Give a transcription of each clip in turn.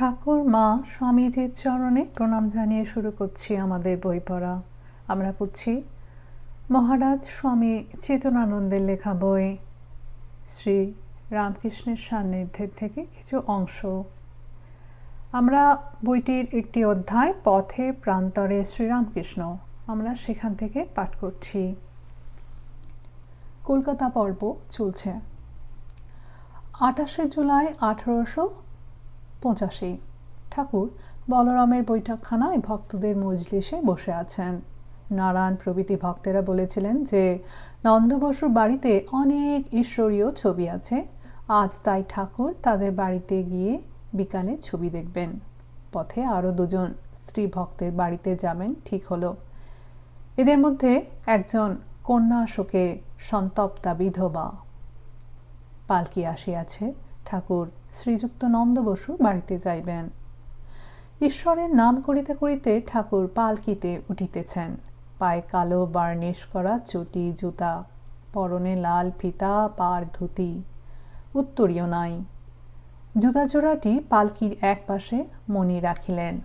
ঠাকুর মা স্বামীজির চরণে প্রণাম জানিয়ে শুরু করছি আমাদের বই পড়া। আমরা পড়ছি মহারাজ স্বামী চেতনানন্দের লেখা বই। শ্রী রামকৃষ্ণের সান্নিধ্যের থেকে কিছু অংশ। আমরা বইটির একটি অধ্যায়, পথে প্রান্তরে শ্রীরামকৃষ্ণ। আমরা সেখান থেকে পাঠ করছি। কলকাতা পর্ব চলছে। আঠাশে জুলাই আঠারোশো পঁচাশি। ঠাকুর, বলরামের বৈঠকখানায় ভক্তদের মজলিসে বসে আছেন। নারায়ণ প্রভৃতি ভক্তেরা বলেছিলেন যে, নন্দবসুর বাড়িতে অনেক ঈশ্বরীয় ছবি আছে। আজ তাই ঠাকুর তাদের বাড়িতে গিয়ে বিকালে ছবি দেখবেন। পথে আরও দুজন স্ত্রী ভক্তের বাড়িতে যাবেন ঠিক হলো। এদের মধ্যে একজন কন্যা শোকে সন্তপ্তা বিধবা। পালকি আসিয়াছে, ঠাকুর শ্রীযুক্ত নন্দ বসু বাড়িতে যাইবেন। ঈশ্বরের নাম করিতে করিতে ঠাকুর পালকিতে উঠিতেছেন। পায়ে কালো বার্নিশ করা চটি জুতা, পরনে লাল ফিতা, পার ধুতি, উত্তরীয় নাই। জুতা জোড়াটি পালকির এক পাশে মণি রাখিলেন।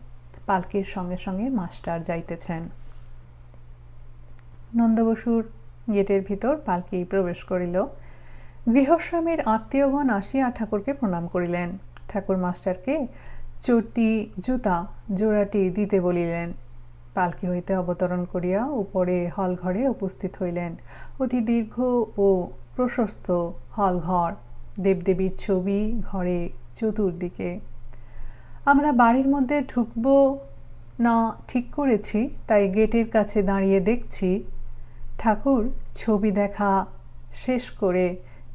পালকির সঙ্গে সঙ্গে মাস্টার যাইতেছেন। নন্দবসুর গেটের ভিতর পালকি প্রবেশ করিল। গৃহস্বামীর আত্মীয়গণ আসিয়া ঠাকুরকে প্রণাম করিলেন। ঠাকুর মাস্টারকে, চটি, জুতা, জোড়াটি দিতে বলিলেন। পালকি হইতে অবতরণ করিয়া উপরে হল ঘরে উপস্থিত হইলেন। অতি দীর্ঘ ও প্রশস্ত হল ঘর দেবদেবীর ছবি ঘরে চতুর্দিকে। আমরা বাড়ির মধ্যে ঢুকব না ঠিক করেছি, তাই গেটের কাছে দাঁড়িয়ে দেখছি। ঠাকুর ছবি দেখা শেষ করে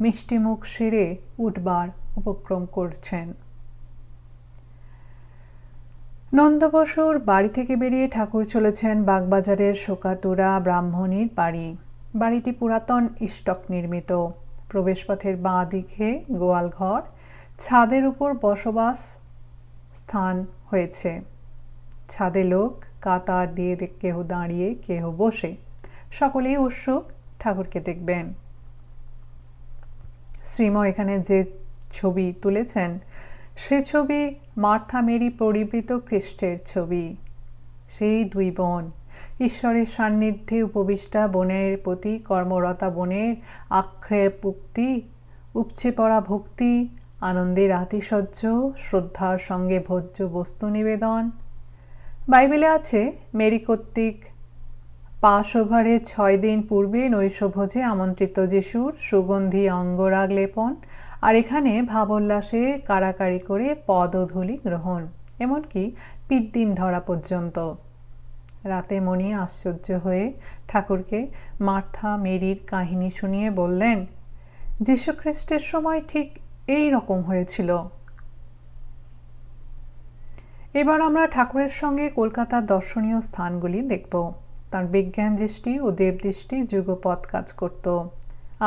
মিষ্টিমুখ সেরে উঠবার উপক্রম করছেন। নন্দবসুর বাড়ি থেকে বেরিয়ে ঠাকুর চলেছেন বাগবাজারের শোকাতুরা ব্রাহ্মণীর বাড়ি। বাড়িটি পুরাতন স্টক নির্মিত। প্রবেশপথের বাঁ দিকে গোয়ালঘর, ছাদের উপর বসবাস স্থান হয়েছে। ছাদে লোক কাতার দিয়ে কেহ দাঁড়িয়ে, কেহ বসে। সকলেই উৎসুক ঠাকুরকে দেখবেন। শ্রীম এখানে যে ছবি তুলেছেন, সে ছবি মার্থা মেরি পরিবৃত খ্রিস্টের ছবি। সেই দুই বোন, ঈশ্বরের সান্নিধ্যে উপবিষ্টা বনের প্রতি কর্মরতা, বনের আক্ষেপ উক্তি উপচে পড়া ভক্তি, আনন্দের আতিশয্য, শ্রদ্ধার সঙ্গে ভোজ্য বস্তু নিবেদন। বাইবেলে আছে, মেরি কর্তৃক পাশ ওভারে ছয় দিন পূর্বে নৈশভোজে আমন্ত্রিত যিশুর সুগন্ধি অঙ্গরাগ লেপন, আর এখানে ভাবোল্লাসে কারাকারি করে পদধূলি গ্রহণ, এমনকি পিদ্দিম ধরা পর্যন্ত। রাতে মণি আশ্চর্য হয়ে ঠাকুরকে মার্থা, মেরির কাহিনী শুনিয়ে বললেন, যীশুখ্রিস্টের সময় ঠিক এই রকম হয়েছিল। এবার আমরা ঠাকুরের সঙ্গে কলকাতার দর্শনীয় স্থানগুলি দেখব। তার বিজ্ঞান দৃষ্টি ও দেবদৃষ্টি যুগপথ কাজ করত।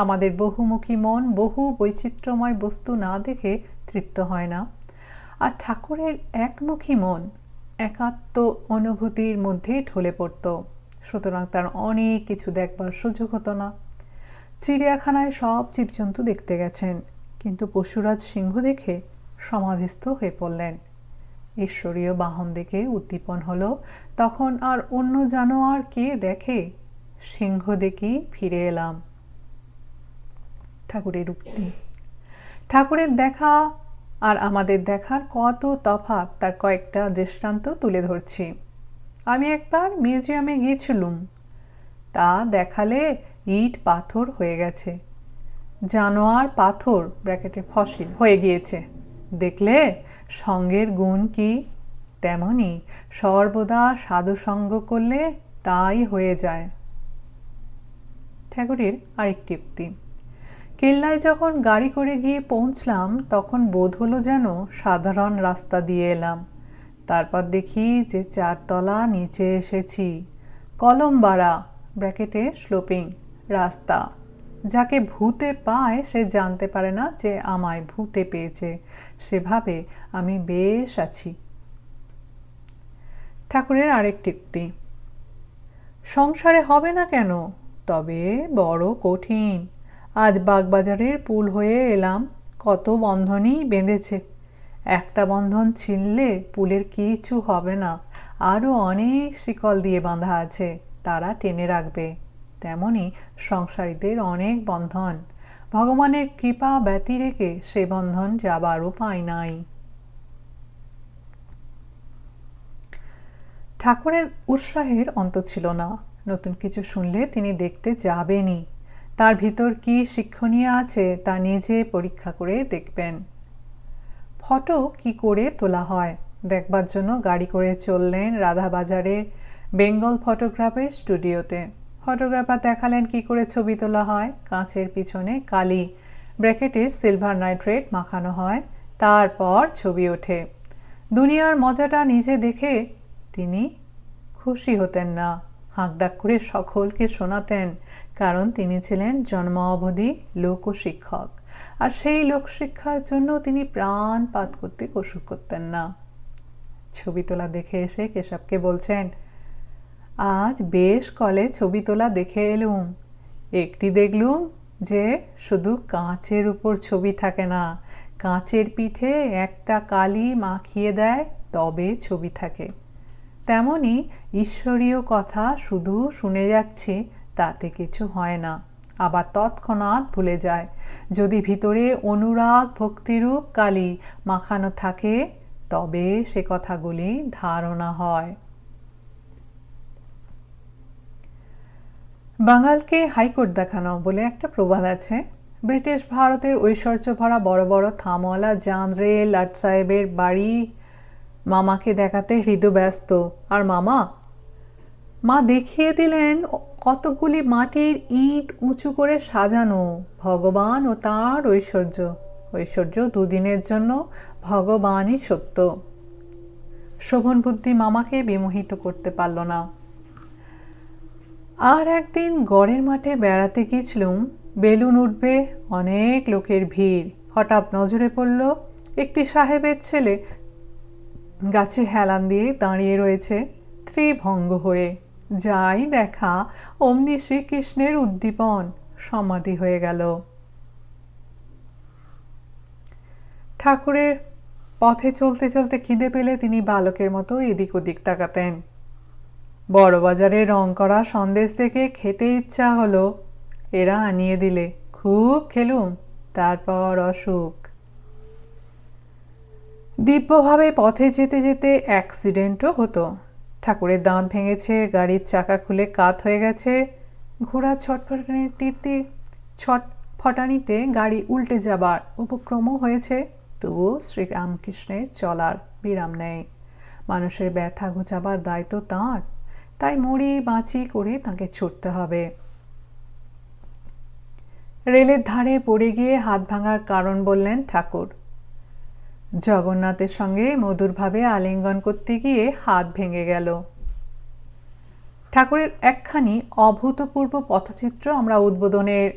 আমাদের বহুমুখী মন বহু বৈচিত্র্যময় বস্তু না দেখে তৃপ্ত হয় না। আর ঠাকুরের একমুখী মন একাত্ম অনুভূতির মধ্যে ঢলে পড়ত। সুতরাং তার অনেক কিছু দেখবার সুযোগ হতো না। চিড়িয়াখানায় সব জীবজন্তু দেখতে গেছেন, কিন্তু পশুরাজ সিংহ দেখে সমাধিস্থ হয়ে পড়লেন। ঈশ্বরীয় বাহন দেখে উদ্দীপন হলো, তখন আর অন্য জানোয়ার কে দেখে? সিংহ দেখি ফিরে এলাম। ঠাকুরের উক্তি। ঠাকুরের দেখা আর আমাদের দেখার কত তফাৎ, তার কয়েকটা দৃষ্টান্ত তুলে ধরছি। আমি একবার মিউজিয়ামে গিয়েছিলুম। তা দেখালে ইট পাথর হয়ে গেছে। জানোয়ার পাথর, ব্র্যাকেটে, ফসিল, হয়ে গিয়েছে। দেখলে সঙ্গের গুণ কি? তেমনি সর্বদা সাধুসঙ্গ করলে তাই হয়ে যায়। ঠাকুরের আরেকটি উক্তি। কেল্লায় যখন গাড়ি করে গিয়ে পৌঁছলাম, তখন বোধ হলো যেন সাধারণ রাস্তা দিয়ে এলাম। তারপর দেখি যে চারতলা নিচে এসেছি। কলমবাড়া ব্র্যাকেটে স্লোপিং, রাস্তা। যাকে ভূতে পায়, সে জানতে পারে না যে আমায় ভূতে পেয়েছে। সেভাবে আমি বেশ আছি। ঠাকুরের আরেকটি উক্তি, সংসারে হবে না কেন? তবে বড় কঠিন। আজ বাগবাজারের পুল হয়ে এলাম, কত বন্ধনই বেঁধেছে। একটা বন্ধন ছিনলে পুলের কিছু হবে না। আরও অনেক শিকল দিয়ে বাঁধা আছে, তারা টেনে রাখবে। তেমনি সংসারীদের অনেক বন্ধন। ভগবানের কৃপা ব্যতি রেখে সে বন্ধন যাবার উপায় নাই। ঠাকুরের উৎসাহের অন্ত ছিল না। নতুন কিছু শুনলে তিনি দেখতে যাবেনই। তার ভিতর কি শিক্ষণীয় আছে তা নিজে পরীক্ষা করে দেখবেন। ফটো কি করে তোলা হয়? দেখবার জন্য গাড়ি করে চললেন রাধাবাজারে বেঙ্গল ফটোগ্রাফের স্টুডিওতে। ফটোগ্রাফার দেখালেন কি করে ছবি তোলা হয়? কাঁচের পিছনে কালি। ব্র্যাকেটে সিলভার নাইট্রেট মাখানো হয়। তারপর ছবি ওঠে। দুনিয়ার মজাটা নিজে দেখে তিনি খুশি হতেন না। হাঁকডাক করে সকলকে শোনাতেন, কারণ তিনি ছিলেন জন্ম অবধি লোকশিক্ষক। আর সেই লোকশিক্ষার জন্য তিনি প্রাণপাত করতে কসুর করতেন না। ছবি তোলা দেখে এসে কেশবকে বলছেন আজ বেশ কলে ছবি তোলা দেখে এলুম। একটি দেখলুম যে শুধু কাঁচের উপর ছবি থাকে না, কাঁচের পিঠে একটা কালি মাখিয়ে দেয়, তবে ছবি থাকে। তেমনি ঈশ্বরীয় কথা শুধু শুনে যাচ্ছি, তাতে কিছু হয় না, আবার তৎক্ষণাৎ ভুলে যায়। যদি ভিতরে অনুরাগ ভক্তিরূপ কালি মাখানো থাকে, তবে সে কথাগুলি ধারণা হয়। বাঙালকে হাইকোর্ট দেখানো বলে একটা প্রবাদ আছে। ব্রিটিশ ভারতের ঐশ্বর্য ভরা বড় বড় থামওয়ালা, জান রেল লাট সাহেবের বাড়ি, মামাকে দেখাতে হৃদব্যস্ত। আর মামা? মা দেখিয়ে দিলেন কতকগুলি মাটির ইট উঁচু করে সাজানো। ভগবান ও তার ঐশ্বর্য। ঐশ্বর্য দুদিনের জন্য ভগবানই সত্য। শোভন বুদ্ধি মামাকে বিমোহিত করতে পারল না। আর একদিন গড়ের মাঠে বেড়াতে গিয়েছিলুম, বেলুন উঠবে, অনেক লোকের ভিড়। হঠাৎ নজরে পড়ল, একটি সাহেবের ছেলে গাছে হেলান দিয়ে দাঁড়িয়ে রয়েছে, ত্রিভঙ্গ হয়ে। যাই দেখা, অমনি শ্রীকৃষ্ণের উদ্দীপন, সমাধি হয়ে গেল। ঠাকুরের পথে চলতে চলতে খিদে পেলে তিনি বালকের মতো এদিক ওদিক তাকাতেন। বড়বাজারে রং করা সন্দেশ থেকে খেতে ইচ্ছা হলো। এরা আনিয়ে দিলে, খুব খেলুম, তারপর অসুখ। দিব্যভাবে পথে যেতে যেতে অ্যাক্সিডেন্টও হতো। ঠাকুরের দাঁত ভেঙেছে, গাড়ির চাকা খুলে কাত হয়ে গেছে, ঘোড়া ছটফটানিতে ছটফটানিতে গাড়ি উল্টে যাবার উপক্রমও হয়েছে। তবুও শ্রীরামকৃষ্ণের চলার বিরাম নেই। মানুষের ব্যথা ঘোচাবার দায়িত্ব তাঁর। তাই মরি বাঁচি করে তাকে ছুটতে হবে। রেলের ধারে পড়ে গিয়ে হাত ভাঙার কারণ বললেন ঠাকুর। জগন্নাথের সঙ্গে মধুরভাবে আলিঙ্গন করতে গিয়ে হাত ভেঙে গেল। ঠাকুরের একখানি অভূতপূর্ব পথচিত্র আমরা উদ্বোধনের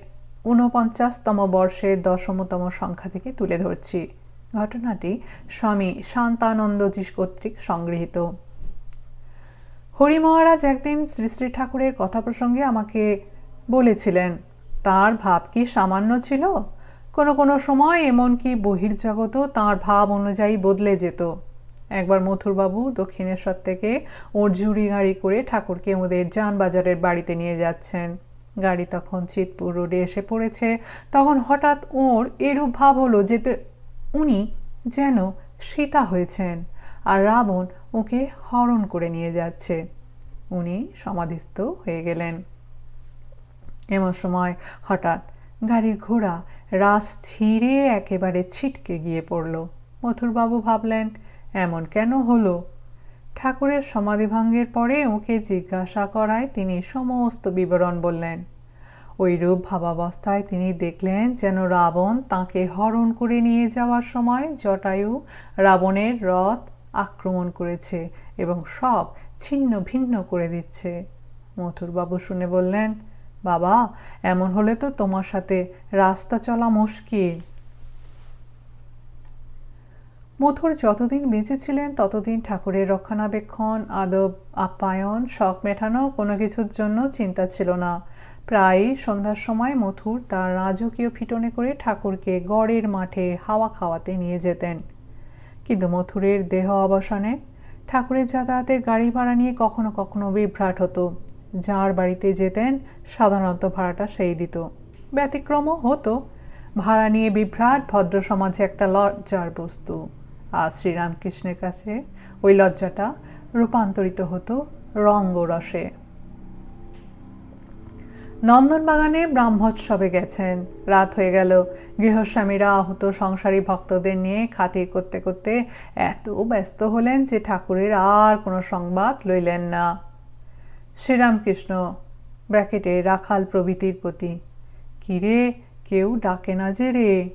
ঊনপঞ্চাশতম বর্ষের দশমতম সংখ্যা থেকে তুলে ধরছি। ঘটনাটি স্বামী শান্তানন্দজি কর্তৃক সংগৃহীত। হরি মহারাজ একদিন শ্রী শ্রী ঠাকুরের কথা প্রসঙ্গে আমাকে বলেছিলেন, তার ভাব কি সামান্য ছিল? কোনো কোনো সময় এমনকি বহির্জগতও তাঁর ভাব অনুযায়ী বদলে যেত। একবার মথুরবাবু দক্ষিণেশ্বর থেকে ওর জুড়ি গাড়ি করে ঠাকুরকে ওদের যানবাজারের বাড়িতে নিয়ে যাচ্ছেন। গাড়ি তখন চিতপুর রোডে এসে পড়েছে। তখন হঠাৎ ওর এরূপ ভাব হলো যেতে উনি যেন সীতা হয়েছেন। আর রাবণ ওকে হরণ করে নিয়ে যাচ্ছে। উনি সমাধিস্থ হয়ে গেলেন। এমন সময় হঠাৎ গাড়ির ঘোড়া রাস ছিঁড়ে একেবারে ছিটকে গিয়ে পড়ল। মথুরবাবু ভাবলেন, এমন কেন হলো? ঠাকুরের সমাধি সমাধিভঙ্গের পরে ওকে জিজ্ঞাসা করায় তিনি সমস্ত বিবরণ বললেন। ওই রূপ ভাবাবস্থায় তিনি দেখলেন যেন রাবণ তাকে হরণ করে নিয়ে যাওয়ার সময় জটায়ু রাবণের রথ আক্রমণ করেছে এবং সব ছিন্ন ভিন্ন করে দিচ্ছে। মথুরবাবু শুনে বললেন, বাবা, এমন হলে তো তোমার সাথে রাস্তা চলা মুশকিল। মথুর যতদিন বেঁচে ছিলেন, ততদিন ঠাকুরের রক্ষণাবেক্ষণ, আদব, আপ্যায়ন, শখ মেটানো কোনো কিছুর জন্য চিন্তা ছিল না। প্রায়ই সন্ধ্যার সময় মথুর তার রাজকীয় ফিটনে করে ঠাকুরকে গড়ের মাঠে হাওয়া খাওয়াতে নিয়ে যেতেন। কিন্তু মথুরের দেহ অবসানে ঠাকুরের যাতায়াতের গাড়ি ভাড়া নিয়ে কখনো কখনো বিভ্রাট হতো। যার বাড়িতে যেতেন সাধারণত ভাড়াটা সেই দিত। ব্যতিক্রমও হতো। ভাড়া নিয়ে বিভ্রাট ভদ্র সমাজে একটা লজ্জার বস্তু। আর শ্রীরামকৃষ্ণের কাছে ওই লজ্জাটা রূপান্তরিত হতো রঙ্গরসে। নন্দনবাগানে ব্রাহ্মোৎসবে গেছেন। রাত হয়ে গেল। গৃহস্বামীরা আহত সংসারী ভক্তদের নিয়ে খাতির করতে করতে এত ব্যস্ত হলেন যে ঠাকুরের আর কোনো সংবাদ লইলেন না। শ্রীরামকৃষ্ণ, ব্র্যাকেটে রাখাল প্রভৃতির প্রতি, কিরে, কেউ ডাকে না যে রে?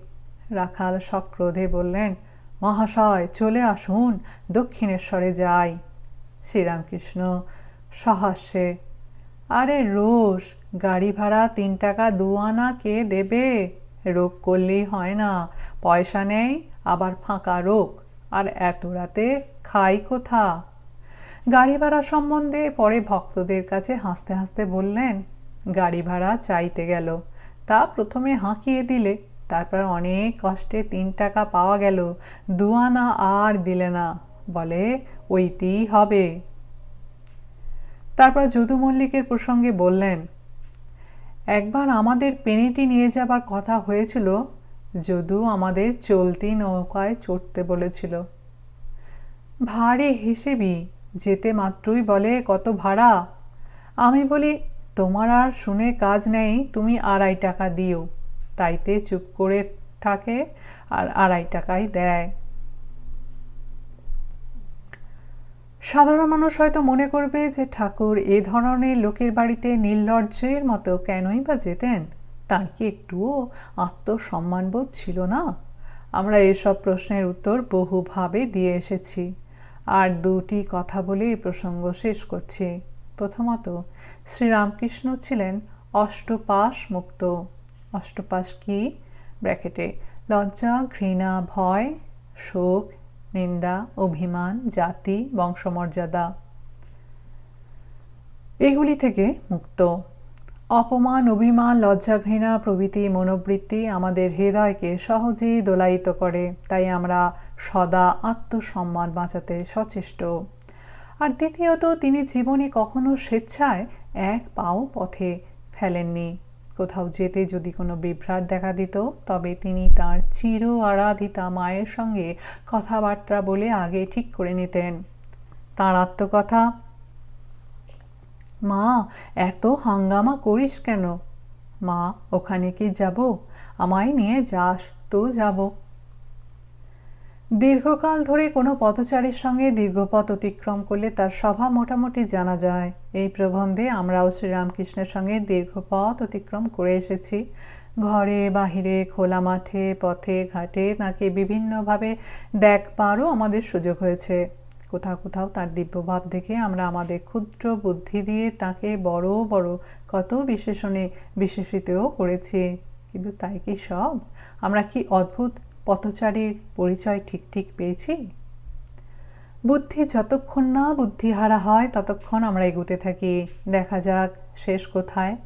রাখাল সক্রোধে বললেন, মহাশয়, চলে আসুন, দক্ষিণেশ্বরে যাই। শ্রীরামকৃষ্ণ সহাস্যে আরে রোষ গাড়ি ভাড়া তিন টাকা দু আনা কে দেবে? রোগ করলেই হয় না। পয়সা নেই, আবার ফাঁকা রোগ। আর এত রাতে খাই কোথা? গাড়ি ভাড়া সম্বন্ধে পরে ভক্তদের কাছে হাসতে হাসতে বললেন, গাড়ি ভাড়া চাইতে গেল। তা প্রথমে হাঁকিয়ে দিলে, তারপর অনেক কষ্টে তিন টাকা পাওয়া গেল। দুয়ানা আর দিলে না। বলে, ওইতেই হবে। তারপর যদু মল্লিকের প্রসঙ্গে বললেন, একবার আমাদের পেনিটি নিয়ে যাবার কথা হয়েছিল, যদু আমাদের চলতি নৌকায় চড়তে বলেছিল। ভারী হিসেবি, যেতে মাত্রই বলে কত ভাড়া। আমি বলি, তোমার আর শুনে কাজ নেই, তুমি আড়াই টাকা দিও। তাইতে চুপ করে থাকে আর আড়াই টাকাই দেয়। সাধারণ মানুষ হয়তো মনে করবে যে ঠাকুর এ ধরনের লোকের বাড়িতে নির্লজ্জের মতো কেনই বা যেতেন? তার কি একটুও আত্মসম্মানবোধ ছিল না? আমরা এসব প্রশ্নের উত্তর বহুভাবে দিয়ে এসেছি। আর দুটি কথা বলে প্রসঙ্গ শেষ করছি। প্রথমত, শ্রীরামকৃষ্ণ ছিলেন অষ্টপাশ মুক্ত অষ্টপাশ কি? ব্র্যাকেটে, লজ্জা, ঘৃণা, ভয়, শোক নিন্দা, অভিমান, জাতি, বংশমর্যাদা। এগুলি থেকে মুক্ত। অপমান, অভিমান, লজ্জা, ঘৃণা প্রভৃতি মনোবৃত্তি আমাদের হৃদয়কে সহজেই দোলায়িত করে, তাই আমরা সদা আত্মসম্মান বাঁচাতে সচেষ্ট। আর দ্বিতীয়ত, তিনি জীবনে কখনো স্বেচ্ছায় এক পাও পথে ফেলেননি। কোথাও যেতে যদি কোনো বিভ্রাট দেখা দিত, তবে তিনি তার চির আরাধিতা মায়ের সঙ্গে কথাবার্তা বলে আগে ঠিক করে নিতেন। তাঁর আত্মকথা, মা, এত হাঙ্গামা করিস কেন? মা, ওখানে কি যাব? আমায় নিয়ে যাস, তো যাব। দীর্ঘকাল ধরে কোনো পথচারীর সঙ্গে দীর্ঘপথ অতিক্রম করলে তার স্বভাব মোটামুটি জানা যায়। এই প্রবন্ধে আমরাও শ্রীরামকৃষ্ণের সঙ্গে দীর্ঘপথ অতিক্রম করে এসেছি। ঘরে, বাহিরে, খোলা মাঠে, পথে, ঘাটে তাকে বিভিন্নভাবে দেখবারও আমাদের সুযোগ হয়েছে। কোথাও কোথাও তার দিব্যভাব দেখে আমরা আমাদের ক্ষুদ্র বুদ্ধি দিয়ে তাকে বড় বড় কত বিশেষণে বিশেষিতও করেছি। কিন্তু তাই কি সব? আমরা কি অদ্ভুত পথচারীর পরিচয় ঠিক ঠিক পেয়েছি? বুদ্ধি যতক্ষণ না বুদ্ধিহারা হয়, ততক্ষণ আমরা এগুতে থাকি। দেখা যাক, শেষ কোথায়?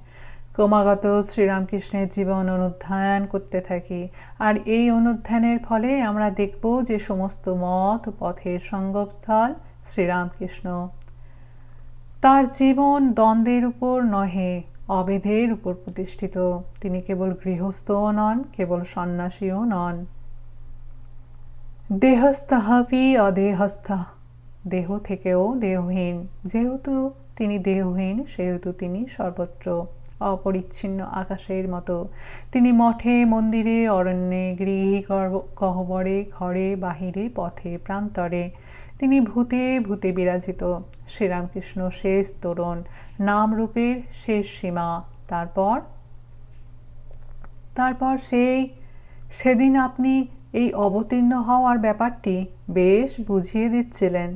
ক্রমাগত শ্রীরামকৃষ্ণের জীবন অনুধ্যান করতে থাকি। আর এই অনুধ্যানের ফলে আমরা দেখব যে সমস্ত মত পথের সঙ্গমস্থল শ্রীরামকৃষ্ণ। তার জীবন দ্বন্দ্বের উপর নহে, অবেধের উপর প্রতিষ্ঠিত। তিনি কেবল গৃহস্থও নন, কেবল সন্ন্যাসীও নন। দেহস্তহাপি অদেহস্থ। দেহ থেকেও দেহহীন। যেহেতু তিনি দেহহীন, সেহেতু তিনি সর্বত্র অপরিচ্ছিন্ন আকাশের মতো। তিনি মঠে, মন্দিরে, অরণ্যে, গৃহী গহ্বরে, ঘরে, বাহিরে, পথে, প্রান্তরে। তিনি ভূতে ভূতে বিরাজিত। শ্রীরামকৃষ্ণ শেষ তরুণ নামরূপের শেষ সীমা। তারপর তারপর সেই, সেদিন আপনি এই অবতীর্ণ হওয়ার ব্যাপারটি বেশ বুঝিয়ে দিচ্ছিলেন।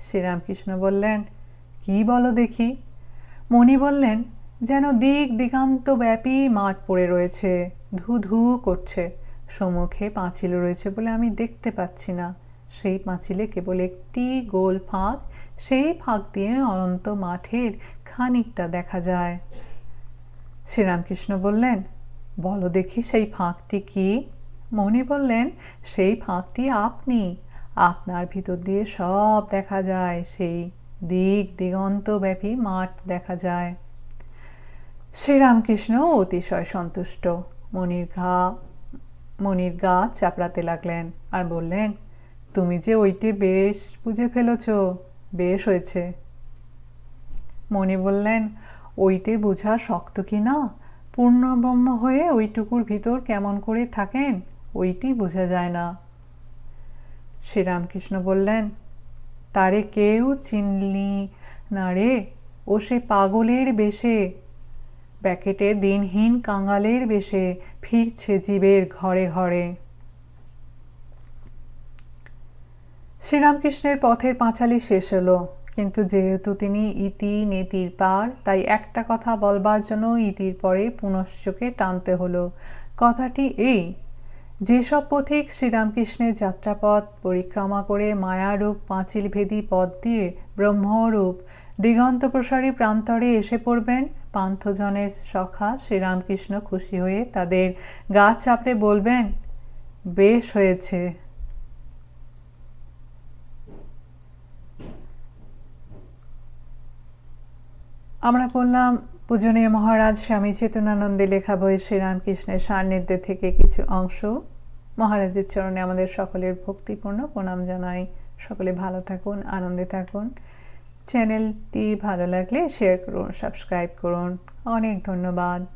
শ্রীরামকৃষ্ণ বললেন, কি বলো দেখি? মণি বললেন, যেন দিক দিগান্ত ব্যাপী মাঠ পড়ে রয়েছে, ধু ধু করছে। সম্মুখে পাঁচিল রয়েছে বলে আমি দেখতে পাচ্ছি না। সেই পাঁচিলে কেবল একটি গোল ফাঁক, সেই ফাঁক দিয়ে অনন্ত মাঠের খানিকটা দেখা যায়। শ্রীরামকৃষ্ণ বললেন, বলো দেখি সেই ফাঁকটি কি? মণি বললেন সেই ফাঁকটি আপনি। আপনার ভিতর দিয়ে সব দেখা যায়, সেই দিক দিগন্ত ব্যাপী মাঠ দেখা যায়। শ্রীরামকৃষ্ণ অতিশয় সন্তুষ্ট। মনির ঘা, মনির গা চাপড়াতে লাগলেন আর বললেন, তুমি যে ওইটে বেশ বুঝে ফেলেছ, বেশ হয়েছে। মণি বললেন, ওইটে বোঝা শক্ত কি না? পূর্ণব্রহ্ম হয়ে ওইটুকুর ভিতর কেমন করে থাকেন? ওইটি বোঝা যায় না। শ্রীরামকৃষ্ণ বললেন, তারে কেউ চিনলি না রে? ও সে পাগলের বেশে। প্যাকেটে দিনহীন কাঙালের বেশে ফিরছে জীবের ঘরে ঘরে। শ্রীরামকৃষ্ণের পথের পাঁচালি শেষ হলো, কিন্তু যেহেতু তিনি ইতি নেতির পার, তাই একটা কথা বলবার জন্য ইতির পরে পুনশ্চকে টানতে হলো। কথাটি এই যেসব পথিক শ্রীরামকৃষ্ণের যাত্রাপথ পরিক্রমা করে মায়ারূপ পাঁচিল ভেদি পথ দিয়ে ব্রহ্মরূপ দিগন্ত প্রসারী প্রান্তরে এসে পড়বেন, পান্থজনের সখা শ্রীরামকৃষ্ণ খুশি হয়ে তাদের গা চাপড়ে বলবেন, বেশ হয়েছে। আমরা বললাম পূজনীয় মহারাজ স্বামী চেতনানন্দে লেখা বই শ্রীরামকৃষ্ণের সান্নিধ্যে থেকে কিছু অংশ। মহারাজের চরণে আমাদের সকলের ভক্তিপূর্ণ প্রণাম জানাই। সকলে ভালো থাকুন, আনন্দে থাকুন। চ্যানেলটি ভালো লাগলে শেয়ার করুন সাবস্ক্রাইব করুন। অনেক ধন্যবাদ।